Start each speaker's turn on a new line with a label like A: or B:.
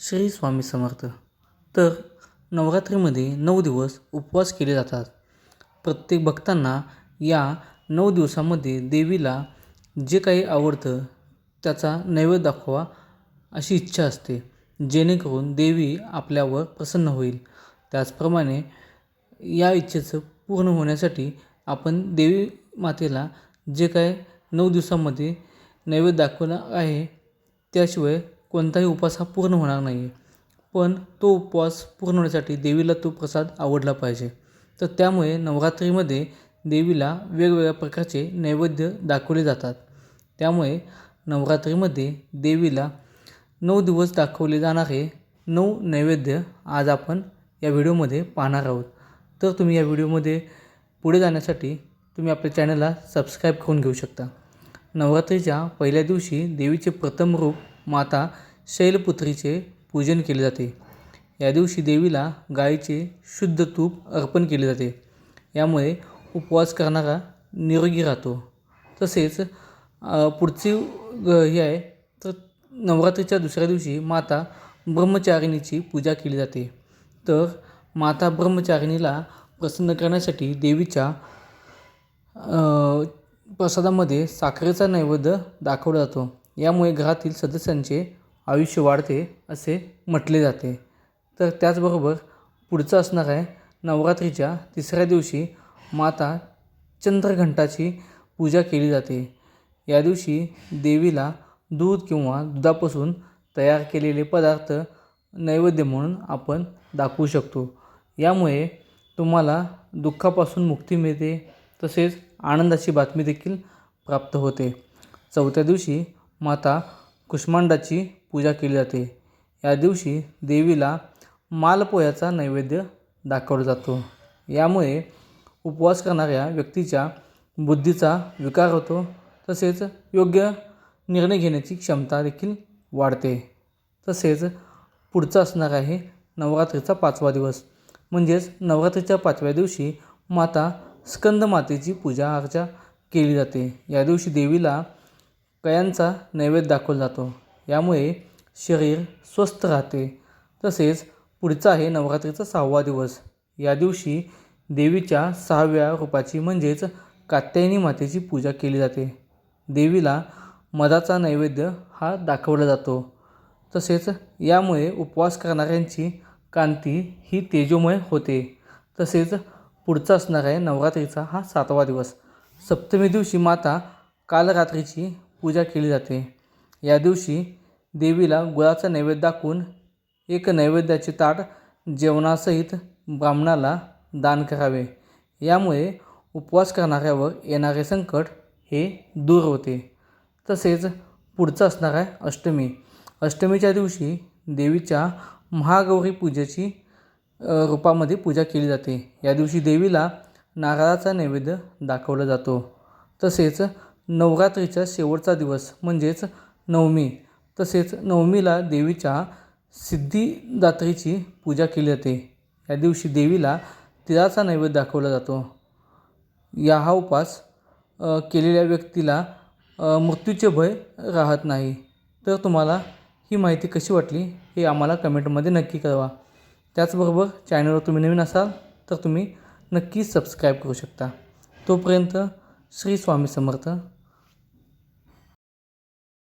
A: श्री स्वामी समर्थ. तर नवरात्रीमध्ये नऊ दिवस उपवास केले जातात. प्रत्येक भक्तांना या नऊ दिवसामध्ये देवीला जे काही आवडतं त्याचा नैवेद्य दाखवा अशी इच्छा असते. जेणेकरून देवी आपल्यावर प्रसन्न होईल. त्याचप्रमाणे या इच्छेचं पूर्ण होण्यासाठी आपण देवी मातेला जे काय नऊ दिवसामध्ये नैवेद्य दाखवला आहे त्याशिवाय कोणताही उपवास हा पूर्ण होणार नाही. आहे पण तो उपवास पूर्ण होण्यासाठी देवीला तो प्रसाद आवडला पाहिजे. तर त्यामुळे नवरात्रीमध्ये देवीला वेगवेगळ्या प्रकारचे नैवेद्य दाखवले जातात. त्यामुळे नवरात्रीमध्ये देवीला नऊ दिवस दाखवले जाणारे नऊ नैवेद्य आज आपण या व्हिडिओमध्ये पाहणार आहोत. तर तुम्ही या व्हिडिओमध्ये पुढे जाण्यासाठी तुम्ही आपल्या चॅनलला सबस्क्राईब करून घेऊ शकता. नवरात्रीच्या पहिल्या दिवशी देवीचे प्रथम रूप माता शैलपुत्रीचे पूजन केले जाते. या दिवशी देवीला गाईचे शुद्ध तूप अर्पण केले जाते. यामुळे उपवास करणारा निरोगी राहतो. तसेच पुढची हे आहे तर नवरात्रीच्या दुसऱ्या दिवशी माता ब्रह्मचारिणीची पूजा केली जाते. तर माता ब्रह्मचारिणीला प्रसन्न करण्यासाठी देवीच्या प्रसादामध्ये साखरेचा नैवेद्य दाखवला जातो. यामुळे घरातील सदस्यांचे आयुष्य वाढते असे म्हटले जाते. तर त्याचबरोबर पुढचं असणार आहे नवरात्रीच्या तिसऱ्या दिवशी माता चंद्रघंटाची पूजा केली जाते. या दिवशी देवीला दूध किंवा दुधापासून तयार केलेले पदार्थ नैवेद्य म्हणून आपण दाखवू शकतो. यामुळे तुम्हाला दुःखापासून मुक्ती मिळते तसेच आनंदाची बातमी देखील प्राप्त होते. चौथ्या दिवशी माता कुष्मांडाची पूजा केली जाते. या दिवशी देवीला मालपोह्याचा नैवेद्य दाखवला जातो. यामुळे उपवास करणाऱ्या व्यक्तीच्या बुद्धीचा विकार होतो. तसेच योग्य निर्णय घेण्याची क्षमता देखील वाढते. तसेच पुढचा असणार आहे नवरात्रीचा पाचवा दिवस. म्हणजेच नवरात्रीच्या पाचव्या दिवशी माता स्कंदमातेची पूजा अर्चा केली जाते. या दिवशी देवीला कयांचा नैवेद्य दाखवला जातो. यामुळे शरीर स्वस्थ राहते. तसेच पुढचा आहे नवरात्रीचा सहावा दिवस. या दिवशी देवीच्या सहाव्या रूपाची म्हणजेच कात्यायनी मातेची पूजा केली जाते. देवीला मधाचा नैवेद्य हा दाखवला जातो. तसेच यामुळे उपवास करणाऱ्यांची कांती ही तेजोमय होते. तसेच पुढचा असणार आहे नवरात्रीचा हा सातवा दिवस. सप्तमी दिवशी माता कालरात्रीची पूजा केली जाते. या दिवशी देवीला गुळाचा नैवेद्य दाखवून एक नैवेद्याचे ताट जेवणासहित ब्राह्मणाला दान करावे. यामुळे उपवास करणाऱ्यावर येणारे संकट हे दूर होते. तसेच पुढचं असणार आहे अष्टमी. अष्टमीच्या दिवशी देवीच्या महागौरी पूजेची रूपामध्ये पूजा केली जाते. या दिवशी देवीला नारळाचा नैवेद्य दाखवला जातो. तसेच नवरात्रीचा शेवटचा दिवस म्हणजेच नवमी. तसेच नवमीला देवीच्या सिद्धिदात्रीची पूजा केली जाते. या दिवशी देवीला तिळाचा नैवेद्य दाखवला जातो. या हा उपास केलेल्या व्यक्तीला मृत्यूचे भय राहत नाही. तर तुम्हाला ही माहिती कशी वाटली हे आम्हाला कमेंटमध्ये नक्की कळवा. त्याचबरोबर चॅनलवर तुम्ही नवीन असाल तर तुम्ही नक्की सबस्क्राईब करू शकता. तोपर्यंत श्री स्वामी समर्थ.